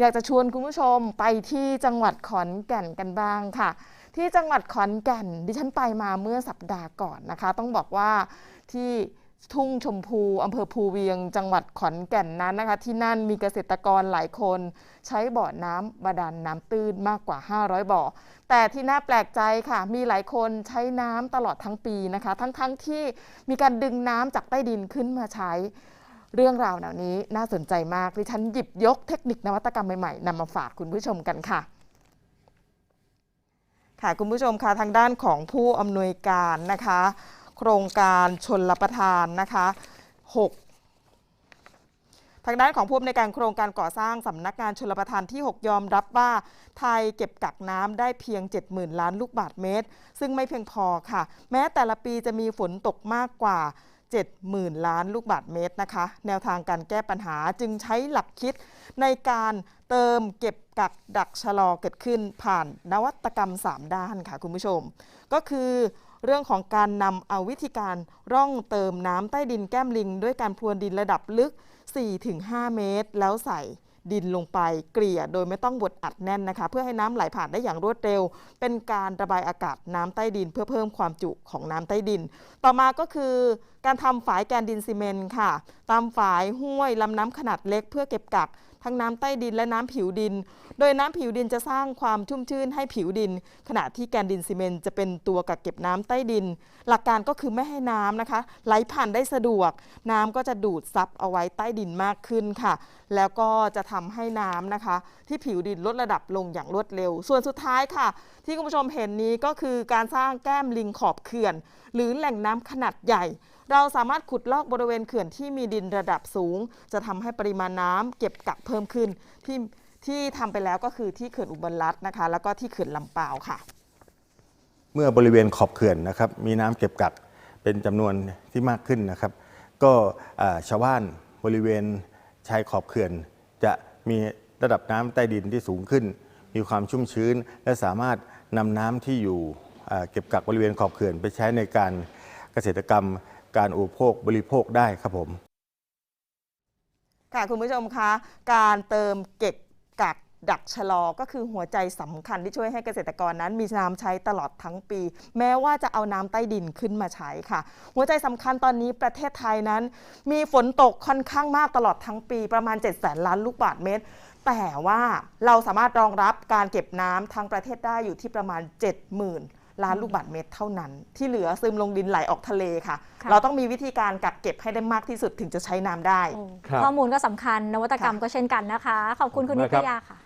อยากจะชวนคุณผู้ชมไปที่จังหวัดขอนแก่นกันบ้างค่ะ ที่จังหวัดขอนแก่นดิฉันไปมาเมื่อสัปดาห์ก่อนนะคะ ต้องบอกว่าที่ทุ่งชมพูอำเภอภูเวียง จังหวัดขอนแก่นนั้นนะคะ ที่นั่นมีเกษตรกรหลายคน ใช้บ่อน้ำบาดาลน้ำตื้นมากกว่า 500 บ่อ แต่ที่น่าแปลกใจค่ะ มีหลายคนใช้น้ำตลอดทั้งปีนะคะ ทั้งๆทที่มีการดึงน้ำจากใต้ดินขึ้นมาใช้ เรื่องราวเหล่านี้น่าสนใจมากดิฉันหยิบยกเทคนิคนวัตกรรมใหม่ๆนำมาฝากคุณผู้ชมกันค่ะ ค่ะคุณผู้ชมค่ะทางด้านของผู้อำนวยการนะคะ โครงการชนรับประทานนะคะ6ทางด้านของผู้อำนวยการโครงการก่อสร้างสำนักงานชลประทานที่ 6 ยอมรับว่า ไทยเก็บกักน้ำได้เพียง 70,000 ล้านลูกบาศก์เมตร ซึ่งไม่เพียงพอค่ะ แม้แต่ละปีจะมีฝนตกมากกว่า 70,000 ล้านลูกบาศก์เมตรนะคะ แนวทางการแก้ปัญหาจึงใช้หลักคิดในการเติมเก็บกักดักชะลอเกิดขึ้นผ่านนวัตกรรม 3 ด้านค่ะคุณผู้ชม ก็คือเรื่องของการนำเอาวิธีการร่องเติมน้ำใต้ดินแก้มลิง ด้วยการพรวนดินระดับลึก 4-5 เมตร แล้วใส่ดินลงไปเกลี่ยโดยไม่ต้องบดอัดแน่นนะคะ เพื่อให้น้ำไหลผ่านได้อย่างรวดเร็ว เป็นการระบายอากาศน้ำใต้ดิน เพื่อเพิ่มความจุของน้ำใต้ดิน ต่อมาก็คือ การทำฝายแกนดินซีเมนต์ค่ะ ตามฝายห้วยลำน้ำขนาดเล็กเพื่อเก็บกักทั้งน้ำใต้ดินและน้ำผิวดิน โดยน้ำผิวดินจะสร้างความชุ่มชื่นให้ผิวดิน ขณะที่แกนดินซีเมนต์จะเป็นตัวกักเก็บน้ำใต้ดิน หลักการก็คือไม่ให้น้ำนะคะ ไหลผ่านได้สะดวก น้ำก็จะดูดซับเอาไว้ใต้ดินมากขึ้นค่ะ แล้วก็จะทำให้น้ำนะคะ ที่ผิวดินลดระดับลงอย่างรวดเร็ว ส่วนสุดท้ายค่ะ ที่คุณผู้ชมเห็นนี้ก็คือการสร้างแก้มลิงขอบเขื่อน หรือแหล่งน้ำขนาดใหญ่ เราสามารถขุดลอกบริเวณเขื่อนที่มีดินระดับสูง จะทำให้ปริมาณน้ำเก็บกักเพิ่มขึ้น ที่ที่ทำไปแล้วก็คือที่เขื่อนอุบลรัตน์นะคะ แล้วก็ที่เขื่อนลำปาวค่ะ เมื่อบริเวณขอบเขื่อนนะครับ มีน้ำเก็บกักเป็นจำนวนที่มากขึ้นนะครับ ก็ชาวบ้านบริเวณชายขอบเขื่อน จะมีระดับน้ำใต้ดินที่สูงขึ้น มีความชุ่มชื้น และสามารถนำน้ำที่อยู่เก็บกักบริเวณขอบเขื่อน ไปใช้ในการเกษตรกรรม การอุปโภคบริโภคได้ครับผมค่ะคุณผู้ชมคะการเติมเก็บกักดักชะลอก็คือหัวใจสำคัญที่ช่วยให้เกษตรกรนั้นมีน้ำใช้ตลอดทั้งปี แม้ว่าจะเอาน้ำใต้ดินขึ้นมาใช้ค่ะ หัวใจสำคัญตอนนี้ประเทศไทยนั้น มีฝนตกค่อนข้างมากตลอดทั้งปีประมาณ 7 0 0 0 0 ล้านลูกบาศก์เมตร แต่ว่าเราสามารถรองรับการเก็บน้ำทั้งประเทศได้อยู่ที่ประมาณ 70,000 ล้านลูกบาศก์เมตรเท่านั้น ที่เหลือซึมลงดินไหลออกทะเลค่ะ ค่ะ เราต้องมีวิธีการกักเก็บให้ได้มากที่สุดถึงจะใช้น้ำได้ โอ้ครับข้อมูลก็สำคัญนวัตกรรมก็เช่นกันนะคะ ขอบคุณคุณขอบคุนิณมากครับตยาค่ะ